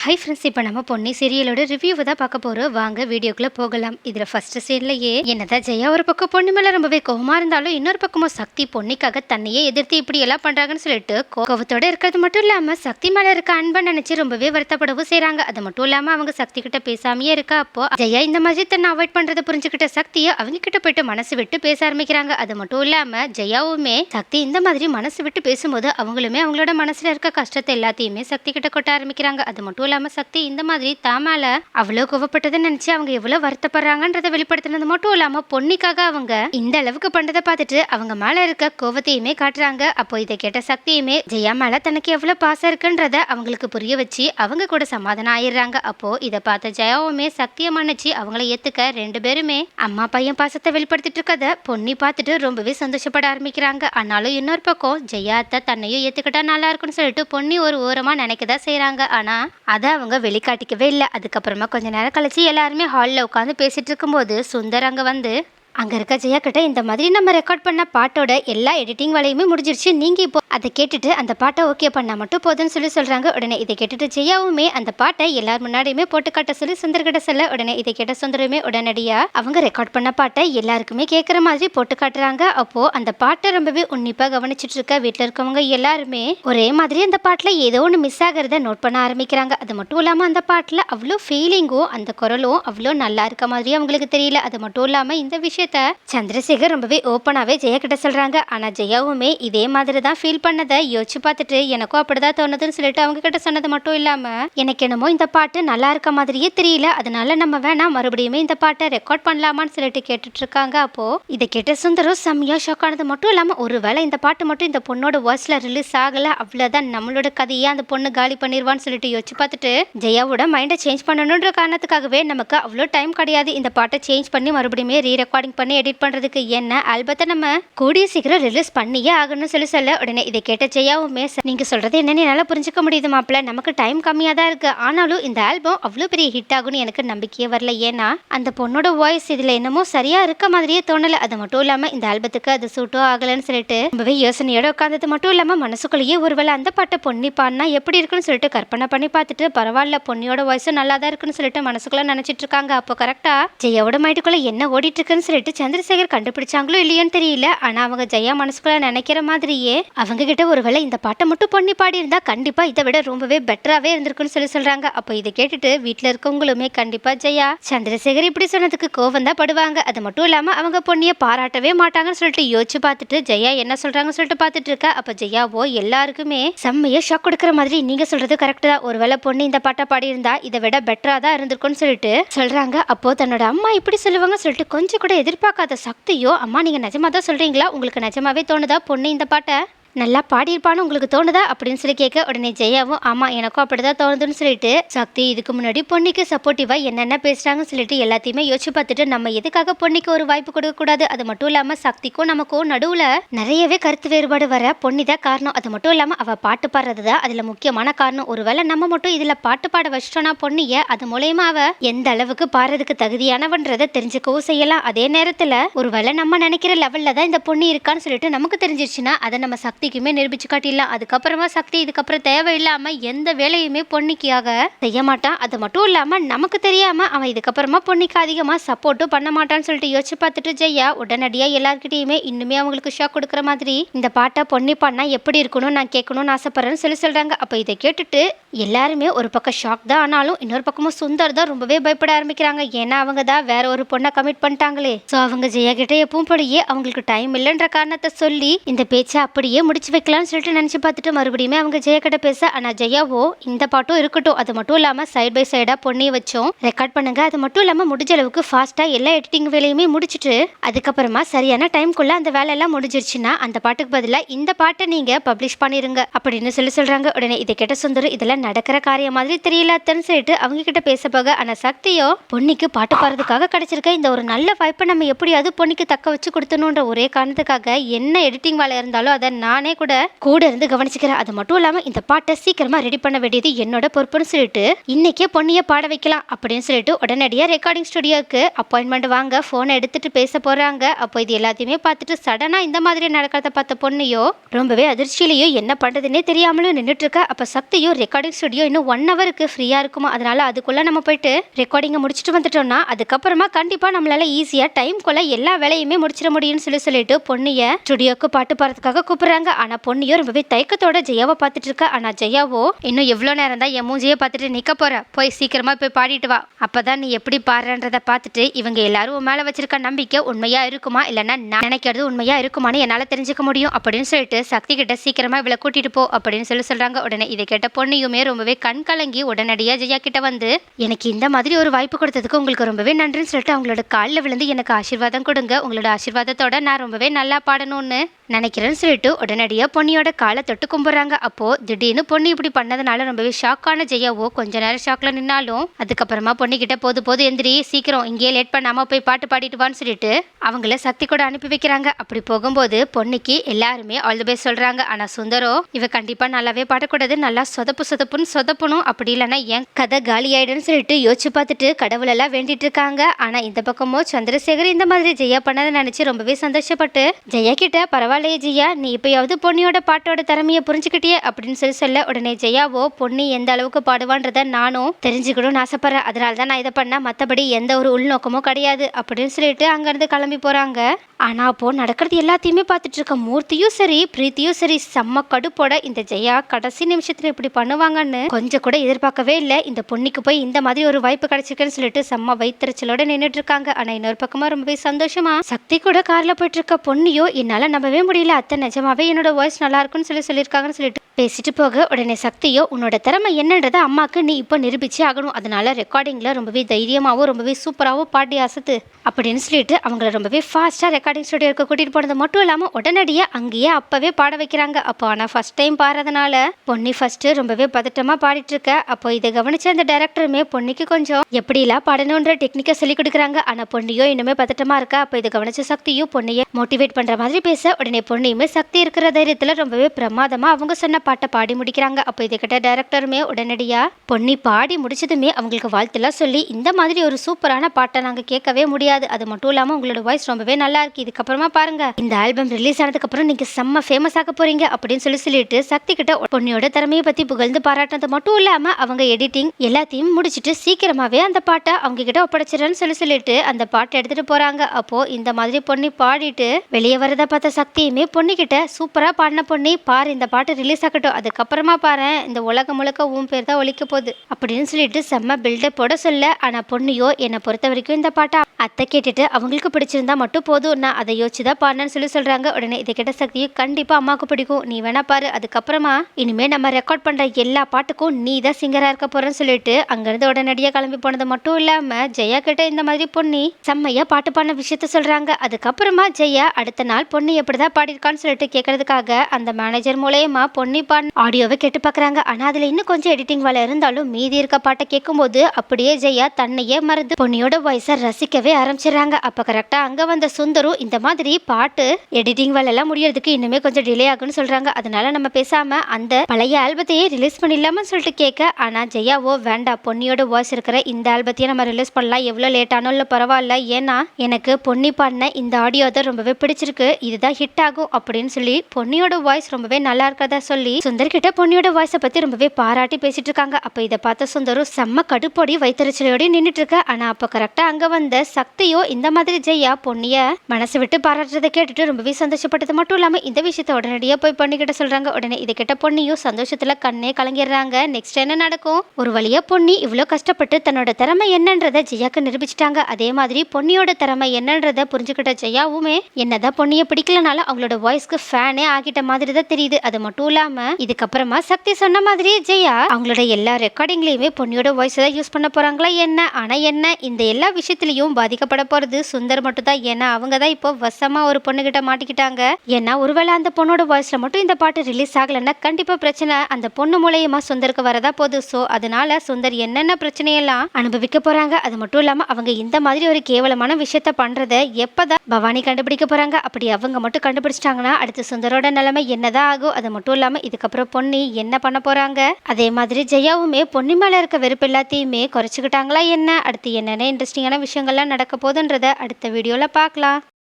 Hi friends இப்போ நம்ம பொன்னி சீரியலோட ரிவ்யூவை தான் பார்க்க போகிறோம் வாங்க வீடியோக்குள்ளே போகலாம். இதில் ஃபஸ்ட்டு சீன்லையே என்னதான் ஜெயா ஒரு பக்கம் பொண்ணு மேலே ரொம்பவே கோவமாக இருந்தாலும் இன்னொரு பக்கமும் சக்தி பொன்னிக்காக தன்னையே எதிர்த்து இப்படி எல்லாம் பண்ணுறாங்கன்னு சொல்லிட்டு கோ- கோவத்தோட இருக்கிறது மட்டும் இல்லாமல் சக்தி மேலே இருக்க அன்பை நினச்சி ரொம்பவே வருத்தப்படவும் செய்கிறாங்க அது மட்டும் இல்லாமல் அவங்க சக்தி கிட்ட பேசாமையே இருக்கா? அப்போ ஜெயா இந்த மாதிரி தன்னை அவாய்ட் பண்ணுறதை புரிஞ்சுக்கிட்ட சக்தியை அவங்க கிட்ட போயிட்டு மனசு விட்டு பேச ஆரம்பிக்கிறாங்க. அது மட்டும் இல்லாமல் ஜெயாவுமே சக்தி இந்த மாதிரி மனசு விட்டு பேசும்போது அவங்களுமே அவங்களோட மனசில் இருக்க கஷ்டத்தை எல்லாத்தையுமே சக்தி கிட்ட கொட்ட ஆரம்பிக்கிறாங்க. அது மட்டும் இல்லாம சக்தி இந்த மாதிரி தாமால அவ்வளவு கோவப்பட்டதை நினைச்சு அவங்க எவ்வளவு வருத்தப்படுறாங்கன்றத வெளிப்படுத்தினது மட்டும் இல்லாம பொன்னிக்காக அவங்க இந்த அளவுக்கு பண்றதை பார்த்துட்டு அவங்க மேல இருக்க கோவத்தையுமே காட்டுறாங்க. அப்போ இதை கேட்ட சக்தியுமே ஜெயா மேல தனக்கு எவ்வளவு பாசம் இருக்குன்றத அவங்களுக்கு புரிய வச்சு அவங்க கூட சமாதானம் ஆயிடுறாங்க. அப்போ இதை பார்த்த ஜெயாவுமே சக்தியை மன்னிச்சு அவங்கள ஏத்துக்க ரெண்டு பேருமே அம்மா பையன் பாசத்தை வெளிப்படுத்திட்டு இருக்கத பொன்னி பார்த்துட்டு ரொம்பவே சந்தோஷப்பட ஆரம்பிக்கிறாங்க. ஆனாலும் இன்னொரு பக்கம் ஜெயா அத்தை தன்னையும் ஏத்துக்கிட்டா நல்லா இருக்கும்னு சொல்லிட்டு பொன்னி ஒரு ஓரமா நினைக்கதான் செய்யறாங்க ஆனா அதை அவங்க வெளிக்காட்டிக்கவே இல்லை. அதுக்கப்புறமா கொஞ்ச நேரம் கழித்து எல்லாருமே ஹாலில் உட்காந்து பேசிகிட்டு இருக்கும்போது சுந்தர் அங்கே வந்து அங்க இருக்க ஜெயா கிட்ட இந்த மாதிரி நம்ம ரெக்கார்ட் பண்ண பாட்டோட எல்லா எடிட்டிங் வேலையுமே முடிஞ்சிருச்சு. நீங்க இப்போ அதை கேட்டுட்டு அந்த பாட்டை ஓகே பண்ணா மட்டும் போதும்னு சொல்லி சொல்றாங்க. உடனே இதை கேட்டுட்டு ஜெயாவுமே அந்த பாட்டை எல்லார் முன்னாடியுமே போட்டு காட்ட சொல்லி சுந்தர் கிட்ட சொல்ல உடனே இதை கேட்ட சுந்தரமே உடனடியா அவங்க ரெக்கார்ட் பண்ண பாட்டை எல்லாருக்குமே கேட்குற மாதிரி போட்டு காட்டுறாங்க. அப்போ அந்த பாட்டை ரொம்பவே உன்னிப்பா கவனிச்சிட்டு இருக்க வீட்டில் இருக்கவங்க எல்லாருமே ஒரே மாதிரி அந்த பாட்டில் ஏதோ ஒன்று மிஸ் ஆகிறத நோட் பண்ண ஆரம்பிக்கிறாங்க. அது மட்டும் இல்லாமல் அந்த பாட்டில் அவ்வளோ ஃபீலிங்கும் அந்த குரலும் அவ்வளோ நல்லா இருக்க மாதிரி அவங்களுக்கு தெரியல. அது மட்டும் இல்லாமல் இந்த விஷயத்த சந்திரசேகர் ரொம்பவே ஓப்பனாகவே ஜெயா கிட்ட சொல்கிறாங்க ஆனால் ஜெயாவுமே இதே மாதிரி தான் ஃபீல் பண்ணதை யோசிச்சு பார்த்துட்டு எனக்கும் அப்படிதான் தோணுதுன்னு சொல்லிட்டு அவங்க கிட்ட சொன்னது மட்டும் இல்லாமல் எனக்கு என்னமோ இந்த பாட்டு நல்லா இருக்க மாதிரியே தெரியல. அதனால நம்ம வேணா மறுபடியுமே இந்த பாட்டை ரெக்கார்ட் பண்ணலாமான்னு சொல்லிட்டு கேட்டுட்டு இருக்காங்க. அப்போ இதை கேட்ட சுந்தரம் செம்மையா ஷாக் ஆனது மட்டும் இல்லாமல் ஒருவேளை இந்த பாட்டு மட்டும் இந்த பொண்ணோட வாய்ஸ்ல ரிலீஸ் ஆகலை. அவ்வளோதான் நம்மளோட கதையை அந்த பொண்ணு காலி பண்ணிடுவான்னு சொல்லிட்டு யோசிச்சு பார்த்துட்டு ஜெயாவோட மைண்டை சேஞ்ச் பண்ணணுன்ற காரணத்துக்காகவே நமக்கு அவ்வளோ டைம் கிடையாது. இந்த பாட்டை சேஞ்ச் பண்ணி மறுபடியுமே ரீ ரெக்கார்டிங் பண்ணி எடிட் பண்ணுறதுக்கு என்ன? ஆல்பத்தை நம்ம கூடிய சீக்கிரம் ரிலீஸ் பண்ணியே ஆகணும்னு சொல்லி சொல்ல உடனே இதை கேட்ட ஜெயாவுமே "சார், நீங்கள் சொல்கிறது என்னன்னு என்னால் புரிஞ்சுக்க முடியுது மாப்பிள்ள நமக்கு டைம் கம்மியாக தான் இருக்குது ஆனாலும் இந்த ஆல்பம் அவ்வளோ பெரிய ஹிட் ஆகும்னு எனக்கு நம்பிக்கையே வரல. ஏன்னா அந்த பொண்ணோட வாய்ஸ் இதில் என்னமோ சரியாக இருக்க மாதிரியே தோணலை. அது மட்டும் இல்லாமல் இந்த ஆல்பத்துக்கு அது சூட்டோ ஆகலைன்னு சொல்லிட்டு ரொம்பவே யோசனையோட உட்காந்தது மட்டும் இல்லாமல் மனசுக்குள்ளேயே ஒருவேளை அந்த பாட்டை பொன்னி பாடினா எப்படி இருக்குன்னு சொல்லிட்டு கற்பனை பண்ணி பார்த்துட்டு பரவாயில்ல பொன்னியோட வாய்ஸும் நல்லா தான் இருக்குன்னு சொல்லிட்டு மனசுக்குள்ளே நினச்சிட்டு இருக்காங்க. அப்போ கரெக்டாக ஜெயோட மைட்டுக்குள்ளே என்ன ஓடிட்டு இருக்குன்னு சொல்லிட்டு சந்திரசேகர் கண்டுபிடிச்சாங்களோ இல்லையோன்னு தெரியல. ஆனா அவங்க ஜெயா மனசுக்குள்ள நினைக்கிற மாதிரியே அவங்க கிட்ட ஒருவேளை இந்த பாட்டை மட்டும் பண்ணி பாடி இருந்தா கண்டிப்பா இதை விட ரொம்பவே பெட்டராகவே இருந்திருக்குன்னு சொல்லி சொல்றாங்க. அப்போ இதை கேட்டுட்டு வீட்டில் இருக்கவங்களுமே கண்டிப்பா ஜெயா சந்திரசேகர் இப்படி சொன்னதுக்கு கோவம் தான் படுவாங்க. அது மட்டும் இல்லாம அவங்க பொண்ணிய பாராட்டவே மாட்டாங்கன்னு சொல்லிட்டு யோசிச்சு பார்த்துட்டு ஜெயா என்ன சொல்றாங்கன்னு சொல்லிட்டு பார்த்துட்டு இருக்கா. அப்போ ஜெயாவோ எல்லாருக்குமே செம்மையா ஷாக் கொடுக்குற மாதிரி நீங்க சொல்றது கரெக்ட் தான். ஒருவேளை பொண்ணு இந்த பாட்டை பாடி இருந்தா இதை விட பெட்டரா தான் இருந்திருக்கும்னு சொல்லிட்டு சொல்றாங்க. அப்போ தன்னோட அம்மா இப்படி சொல்லுவாங்க சொல்லிட்டு கொஞ்சம் கூட எதிர்பார்க்காத சக்தியோ அம்மா நீங்கள் நிஜமா தான் சொல்கிறீங்களா உங்களுக்கு நிஜமாவே தோணுதா பொண்ணு இந்த பாட்டை? நல்லா பாடியிருப்பான்னு உங்களுக்கு தோணுதா அப்படின்னு சொல்லி கேட்க உடனே ஜெயாவும் ஆமாம் எனக்கும் அப்படி தான் தோணுதுன்னு சொல்லிட்டு சக்தி இதுக்கு முன்னாடி பொன்னிக்கு சப்போர்ட்டிவாக என்னென்ன பேசுகிறாங்கன்னு சொல்லிட்டு எல்லாத்தையுமே யோசிச்சு பார்த்துட்டு நம்ம எதுக்காக பொன்னிக்கு ஒரு வாய்ப்பு கொடுக்கக்கூடாது அது மட்டும் இல்லாமல் சக்திக்கும் நமக்கும் நடுவில் நிறையவே கருத்து வேறுபாடு வர பொண்ணி தான் காரணம். அது மட்டும் இல்லாமல் அவள் பாட்டு பாடுறது தான் அதில் முக்கியமான காரணம். ஒருவேளை நம்ம மட்டும் இதில் பாட்டு பாட வச்சிட்டோம்னா பொண்ணிய அது மூலயமா அவள் எந்த அளவுக்கு பாடுறதுக்கு தகுதியானவன்றதை தெரிஞ்சுக்கவும் செய்யலாம். அதே நேரத்தில் ஒருவேளை நம்ம நினைக்கிற லெவலில் தான் இந்த பொண்ணு இருக்கான்னு சொல்லிட்டு நமக்கு தெரிஞ்சிருச்சுன்னா அதை நம்ம சக்தி சக்திக்குமே நிரூபிச்சு காட்டிடலாம். அதுக்கப்புறமா சக்தி இதுக்கப்புறம் தேவையில்லாமல் எந்த வேலையுமே பொன்னிக்காக செய்ய மாட்டான். அது மட்டும் இல்லாமல் நமக்கு தெரியாமல் அவன் இதுக்கப்புறமா பொன்னிக்கு அதிகமாக சப்போர்ட்டும் பண்ண மாட்டான்னு சொல்லிட்டு யோசிச்சு பார்த்துட்டு ஜெயா உடனடியாக எல்லாருக்கிட்டையுமே இன்னுமே அவங்களுக்கு ஷாக் கொடுக்குற மாதிரி இந்த பாட்டை பொன்னி பண்ணா எப்படி இருக்கணும் நான் கேட்கணும்னு ஆசைப்படுறேன்னு சொல்லி சொல்கிறாங்க அப்போ இதை கேட்டுட்டு எல்லாருமே ஒரு பக்கம் ஷாக் தான் ஆனாலும் இன்னொரு பக்கமும் சுந்தர் தான் ரொம்பவே பயப்பட ஆரம்பிக்கிறாங்க. ஏன்னா அவங்க தான் வேற ஒரு பொண்ணை கமிட் பண்ணிட்டாங்களே. ஸோ அவங்க ஜெயா கிட்ட எப்பவும் படியே அவங்களுக்கு டைம் இல்லைன்ற காரணத்தை சொல்லி இந்த பேச்சை அப்படியே முடிச்சு வைக்கலாம்னு சொல்லிட்டு நினச்சி பார்த்துட்டு மறுபடியுமே அவங்க ஜெயா கிட்ட பேச ஆனால் ஜெயாவோ இந்த பாட்டும் இருக்கட்டும். அது மட்டும் இல்லாமல் சைட் பை சைடாக பொண்ணியை வச்சோம். ரெக்கார்ட் பண்ணுங்க. அது மட்டும் இல்லாமல் முடிஞ்ச அளவுக்கு ஃபாஸ்ட்டாக எல்லா எடிட்டிங் வேலையுமே முடிச்சிட்டு அதுக்கப்புறமா சரியான டைம்குள்ளே அந்த வேலையெல்லாம் முடிஞ்சிருச்சுன்னா அந்த பாட்டுக்கு பதிலாக இந்த பாட்டை நீங்கள் பப்ளிஷ் பண்ணிடுங்க அப்படின்னு சொல்லி சொல்கிறாங்க உடனே இதை கேட்ட சுந்தர் இதெல்லாம் நடக்கிற காரியம் மாதிரி தெரியலாத்தன்னு சொல்லிட்டு அவங்க கிட்ட பேச போக ஆனால் சக்தியோ பொன்னிக்கு பாட்டு பாடுறதுக்காக கிடைச்சிருக்க இந்த ஒரு நல்ல வாய்ப்பை நம்ம எப்படியாவது பொன்னிக்கு தக்க வச்சு கொடுத்தணுன்ற ஒரே காரணத்துக்காக என்ன எடிட்டிங் வேலை இருந்தாலும் அதை நான் நானே கூட கூட இருந்து கவனிச்சுக்கிறேன். அது மட்டும் இல்லாம இந்த பாட்டை சீக்கிரமா ரெடி பண்ண வேண்டியது என்னோட பொறுப்புன்னு சொல்லிட்டு இன்னைக்கே பொண்ணிய பாட வைக்கலாம் அப்படின்னு சொல்லிட்டு உடனடியா ரெக்கார்டிங் ஸ்டுடியோக்கு அப்பாயின்மெண்ட் வாங்க போனை எடுத்துட்டு பேச போறாங்க. அப்போ இது எல்லாத்தையுமே பார்த்துட்டு சடனா இந்த மாதிரி நடக்கிறத பார்த்த பொண்ணையோ ரொம்பவே அதிர்ச்சியிலையோ என்ன பண்றதுன்னே தெரியாமலும் நின்றுட்டு இருக்க. அப்ப சக்தியோ ரெக்கார்டிங் ஸ்டுடியோ இன்னும் ஒன் ஹவருக்கு ஃப்ரீயா இருக்குமா? அதனால அதுக்குள்ள நம்ம போயிட்டு ரெக்கார்டிங்கை முடிச்சுட்டு வந்துட்டோம்னா அதுக்கப்புறமா கண்டிப்பா நம்மளால ஈஸியா டைம்குள்ள எல்லா வேலையுமே முடிச்சிட முடியும்னு சொல்லி சொல்லிட்டு பொண்ணிய ஸ்டுடியோக்கு பாட்டு பாடுறதுக்காக கூப்பிடுறாங்க. ஆனால் பொண்ணியோ ரொம்பவே தயக்கத்தோட ஜெயாவை பார்த்துட்டு இருக்கா. ஆனால் ஜெயாவோ இன்னும் எவ்வளோ நேரம் தான் என் மூஞ்சியை பார்த்துட்டு நிற்க போற. போய் சீக்கிரமாக போய் பாடிட்டு வா. அப்போதான் நீ எப்படி பாடுறன்றத பார்த்துட்டு இவங்க எல்லாரும் உன் மேலே வச்சிருக்க நம்பிக்கை உண்மையாக இருக்குமா? இல்லைன்னா நான் நினைக்கிறது உண்மையாக இருக்குமான்னு என்னால் தெரிஞ்சுக்க முடியும். அப்படின்னு சொல்லிட்டு சக்தி கிட்ட சீக்கிரமாக இவளை கூட்டிட்டு போ அப்படின்னு சொல்லி சொல்கிறாங்க உடனே இதை கேட்ட பொண்ணையுமே ரொம்பவே கண் கலங்கி உடனடியாக ஜெயா கிட்ட வந்து எனக்கு இந்த மாதிரி ஒரு வாய்ப்பு கொடுத்ததுக்கு உங்களுக்கு ரொம்பவே நன்றின்னு சொல்லிட்டு அவங்களோட காலில் விழுந்து எனக்கு ஆசீர்வாதம் கொடுங்க. உங்களோட ஆசீர்வாதத்தோட நான் ரொம்பவே நல்லா பாடணும்னு நினைக்கிறேன்னு சொல்லிட்டு உடனே முன்னாடியே பொன்னியோட காலை தொட்டு கும்பிட்றாங்க. அப்போது திடீர்னு பொண்ணு இப்படி பண்ணதுனால ரொம்பவே ஷாக்கான ஜெயாவோ கொஞ்ச நேரம் ஷாக்கில் நின்னாலும் அதுக்கப்புறமா பொண்ணுக்கிட்ட போது போது எந்திரி சீக்கிரம் இங்கேயே லேட் பண்ணாமல் போய் பாட்டு பாடிட்டு வான்னு சொல்லிட்டு அவங்கள சக்தி கூட அனுப்பி வைக்கிறாங்க. அப்படி போகும்போது பொண்ணுக்கு எல்லாருமே ஆல் தி பெஸ்ட் ஆனால் ஆனா சுந்தரோ இவ கண்டிப்பாக நல்லாவே பாடக்கூடாது. நல்லா சொதப்பு சொதப்புன்னு சொதப்பணும். அப்படி இல்லைன்னா என் கதை காலி ஆயிடும்னு சொல்லிட்டு யோசிச்சு பார்த்துட்டு கடவுளெல்லாம் வேண்டிட்டு இருக்காங்க. ஆனால் இந்த பக்கமோ சந்திரசேகர் இந்த மாதிரி ஜெயா பண்ணதை நினச்சி ரொம்பவே சந்தோஷப்பட்டு ஜெயா கிட்ட பரவாயில்லையே ஜெயா. நீ இப்போ பொன்னியோட பாட்டோட திறமையை புரிஞ்சுக்கிட்டியே அப்படின்னு சொல்லி சொல்ல உடனே ஜெயாவோ பொன்னி எந்த அளவுக்கு பாடுவான்றத நானும் தெரிஞ்சுக்கணும்னு ஆசைப்படுறேன். அதனால தான் நான் இதை பண்ணேன் மற்றபடி எந்த ஒரு உள்நோக்கமும் கிடையாது அப்படின்னு சொல்லிட்டு அங்கேருந்து கிளம்பி போகிறாங்க ஆனால் அப்போ நடக்கிறது எல்லாத்தையுமே பார்த்துட்டு இருக்க மூர்த்தியும் சரி பிரீத்தியும் சரி செம்ம கடுப்போட இந்த ஜெயா கடைசி நிமிஷத்தில் இப்படி பண்ணுவாங்கன்னு கொஞ்சம் கூட எதிர்பார்க்கவே இல்லை. இந்த பொண்ணுக்கு போய் இந்த மாதிரி ஒரு வாய்ப்பு கிடைச்சிருக்குன்னு சொல்லிட்டு செம்ம வைத்தறிச்சலோட நின்றுட்டு இருக்காங்க. ஆனால் இன்னொரு பக்கமா ரொம்பவே சந்தோஷமா சக்தி கூட காரில் போயிட்டு இருக்க பொண்ணியோ என்னால் நம்பவே முடியல. அத்தை நிஜமாவே என்னோட என்னோட வாய்ஸ் நல்லா இருக்குன்னு சொல்லி சொல்லியிருக்காங்கன்னு சொல்லிட்டு பேசிட்டு போக உடனே சக்தியோ உன்னோட திறமை என்னன்றதை அம்மாவுக்கு நீ இப்போ நிரூபிச்சே ஆகணும். அதனால ரெக்கார்டிங்கில் ரொம்பவே தைரியமாகவும் ரொம்பவே சூப்பராகவும் பாடி அசத்து. அப்படின்னு சொல்லிட்டு அவங்கள ரொம்பவே ஃபாஸ்ட்டாக ரெக்கார்டிங் ஸ்டுடியோக்கு கூட்டிகிட்டு போனது மட்டும் இல்லாமல் உடனடியாக அங்கேயே அப்போவே பாட வைக்கிறாங்க. அப்போ ஆனால் ஃபர்ஸ்ட் டைம் பாடுறதுனால பொன்னி ஃபஸ்ட்டு ரொம்பவே பதட்டமாக பாடிட்டு இருக்க அப்போ இதை கவனிச்ச அந்த டேரக்டருமே பொன்னிக்கு கொஞ்சம் எப்படிலாம் பாடணுன்ற டெக்னிக்கை சொல்லி கொடுக்குறாங்க. ஆனால் பொன்னியோ இன்னுமே பதட்டமாக இருக்கா? அப்போ இதை கவனிச்ச சக்தியும் பொன்னியை மோட்டிவேட் பண்ணுற மாதிரி பேச உடனே பொன்னியுமே சக்தி இருக்கிற தைரியத்தில் ரொம்பவே பிரமாதமாக அவங்க சொன்ன பாட்டை பாடி முடிக்கிறாங்க. அப்போ இதுக்கிட்ட டேரக்டருமே உடனடியாக பொன்னி பாடி முடிச்சதுமே அவங்களுக்கு வாழ்த்துலாம் சொல்லி இந்த மாதிரி ஒரு சூப்பரான பாட்டை நாங்கள் கேட்கவே முடியாது. அது மட்டும் இல்லாமல் உங்களோட வாய்ஸ் ரொம்பவே நல்லா இருக்கு. இதுக்கப்புறமா பாருங்க. இந்த ஆல்பம் ரிலீஸ் ஆனதுக்கப்புறம் நீங்கள் செம்ம ஃபேமஸ் ஆக போறீங்க. அப்படின்னு சொல்லி சொல்லிட்டு சக்தி கிட்ட பொன்னியோட திறமையை பற்றி புகழ்ந்து பாராட்டினது மட்டும் இல்லாமல் அவங்க எடிட்டிங் எல்லாத்தையும் முடிச்சிட்டு சீக்கிரமாகவே அந்த பாட்டை அவங்க கிட்ட ஒப்படைச்சிடறேன்னு சொல்லி சொல்லிட்டு அந்த பாட்டை எடுத்துகிட்டு போகிறாங்க அப்போது இந்த மாதிரி பொண்ணி பாடிட்டு வெளியே வரதை பார்த்த சக்தியுமே பொண்ணு சூப்பர் சூப்பரா பாடின பொண்ணி பாரு இந்த பாட்டு ரிலீஸ் ஆகட்டும். அதுக்கப்புறமா பாரு இந்த உலகம் முழுக்க உன் பேர் தான் ஒழிக்க போகுது. அப்படின்னு சொல்லிட்டு செம்ம பில்டப் போட சொல்ல ஆனா பொண்ணியோ என்னை பொறுத்த வரைக்கும் இந்த பாட்டை அத்தை கேட்டுட்டு அவங்களுக்கு பிடிச்சிருந்தா மட்டும் போதும் நான் அதை யோசிச்சு தான் பாடினேன்னு சொல்லி சொல்கிறாங்க உடனே இதை கேட்ட சக்தியும் கண்டிப்பாக அம்மாவுக்கு பிடிக்கும். நீ வேணா பாரு. அதுக்கப்புறமா இனிமேல் நம்ம ரெக்கார்ட் பண்ணுற எல்லா பாட்டுக்கும் நீ தான் சிங்கராக இருக்க போகிறேன்னு சொல்லிட்டு அங்கேருந்து உடனடியாக கிளம்பி போனது மட்டும் இல்லாமல் ஜெயா கிட்ட இந்த மாதிரி பொண்ணி செம்மையாக பாட்டு பாடின விஷயத்த சொல்கிறாங்க அதுக்கப்புறமா ஜெயா அடுத்த நாள் பொண்ணு எப்படி தான் பாடியிருக்கான்னு சொல்லிட்டு கேட்கறதுக்காக அந்த மேனேஜர் மூலயமா பொன்னி பாடின ஆடியோவை கேட்டு பார்க்குறாங்க ஆனால் அதில் இன்னும் கொஞ்சம் எடிட்டிங் வேலை இருந்தாலும் மீதி இருக்க பாட்டை கேட்கும்போது அப்படியே ஜெயா தன்னையே மறந்து பொன்னியோட வாய்ஸை ரசிக்கவே ஆரம்பிச்சிடுறாங்க. அப்போ கரெக்டாக அங்கே வந்த சுந்தரும் இந்த மாதிரி பாட்டு எடிட்டிங் வேலையெல்லாம் முடியறதுக்கு இன்னுமே கொஞ்சம் டிலே ஆகும்னு சொல்கிறாங்க அதனால நம்ம பேசாமல் அந்த பழைய ஆல்பத்தையே ரிலீஸ் பண்ணிடலாமான்னு சொல்லிட்டு கேட்க ஆனால் ஜெயாவோ வேண்டாம் பொன்னியோட வாய்ஸ் இருக்கிற இந்த ஆல்பத்தையே நம்ம ரிலீஸ் பண்ணலாம். எவ்வளோ லேட் ஆனாலும் பரவாயில்ல. ஏன்னா எனக்கு பொன்னி பாடின இந்த ஆடியோ தான் ரொம்பவே பிடிச்சிருக்கு. இதுதான் ஹிட் ஆகும் அப்படின்னு சொல்லி பொன்னியோட வாய்ஸ் ரொம்பவே நல்லா இருக்கிறதா சொல்லி சுந்தர் கிட்ட பொன்னியோட வாய்ஸை பற்றி ரொம்பவே பாராட்டி பேசிட்டு இருக்காங்க. அப்போ இதை பார்த்த சுந்தரும் செம்ம கடுப்போடி வைத்தறிச்சலையோடய நின்றுட்டு இருக்க. ஆனால் அப்போ கரெக்டாக அங்கே வந்த சக்தியோ இந்த மாதிரி ஜெயா பொண்ணிய மனசு விட்டு பாராட்டுறதை கேட்டுட்டு ரொம்பவே சந்தோஷப்பட்டது. மட்டும் இல்லாம இந்த விஷயத்த உடனடியா போய் பொண்ணுகிட்ட சொல்றாங்க. உடனே இதை கிட்ட பொண்ணியும் சந்தோஷத்துல கண்ணே கலங்கிடுறாங்க. நெக்ஸ்ட் என்ன நடக்கும்? ஒரு வழியா பொன்னி இவ்வளோ கஷ்டப்பட்டு தன்னோட திறமை என்னன்றதை ஜெயாக்கு நிரூபிச்சிட்டாங்க. அதே மாதிரி பொன்னியோட திறமை என்னன்றதை புரிஞ்சுக்கிட்ட ஜெயாவுமே என்னதான் பொன்னியை பிடிக்கலனாலும் அவங்களோட வாய்ஸ்க்கு ஃபேனே ஆகிட்ட மாதிரி தான் தெரியுது. அது மட்டும் இல்லாம இதுக்கப்புறமா சக்தி சொன்ன மாதிரி ஜெயா அவங்களோட எல்லா ரெக்கார்டிங்லயுமே பொன்னியோட வாய்ஸ் தான் யூஸ் பண்ண போறாங்களா என்ன? ஆனா என்ன? இந்த எல்லா விஷயத்திலையும் பாதிக்கப்பட போறது சுந்தர் மட்டும் தான் ஏன்னா அவங்க தான் இப்போ வசமா ஒரு பொண்ணுகிட்ட மாட்டிக்கிட்டாங்க. ஏன்னா ஒருவேளை அந்த பொண்ணோட வாய்ஸ்ல மட்டும் இந்த பாட்டு ரிலீஸ் ஆகலைன்னா கண்டிப்பா பிரச்சனை. அந்த பொண்ணு மூலயமா சுந்தருக்கு வரதா போகுது ஸோ அதனால சுந்தர் என்னென்ன பிரச்சனையெல்லாம் அனுபவிக்க போறாங்க அது மட்டும் இல்லாம அவங்க இந்த மாதிரி ஒரு கேவலமான விஷயத்த பண்றத எப்பதான் பவானி கண்டுபிடிக்க போறாங்க அப்படி அவங்க மட்டும் கண்டுபிடிச்சிட்டாங்கன்னா அடுத்து சுந்தரோட நிலைமை என்னதான் ஆகும்? அது மட்டும் இல்லாமல் இதுக்கப்புறம் பொன்னி என்ன பண்ண போகிறாங்க அதே மாதிரி ஜெயாவுமே பொன்னி மேலே இருக்க வெறுப்பு எல்லாத்தையுமே குறைச்சிக்கிட்டாங்களா என்ன? அடுத்து என்னென்ன இன்ட்ரெஸ்டிங்கான விஷயங்கள்லாம் நடக்க போகுதுன்றத அடுத்த வீடியோவில் பார்க்கலாம்.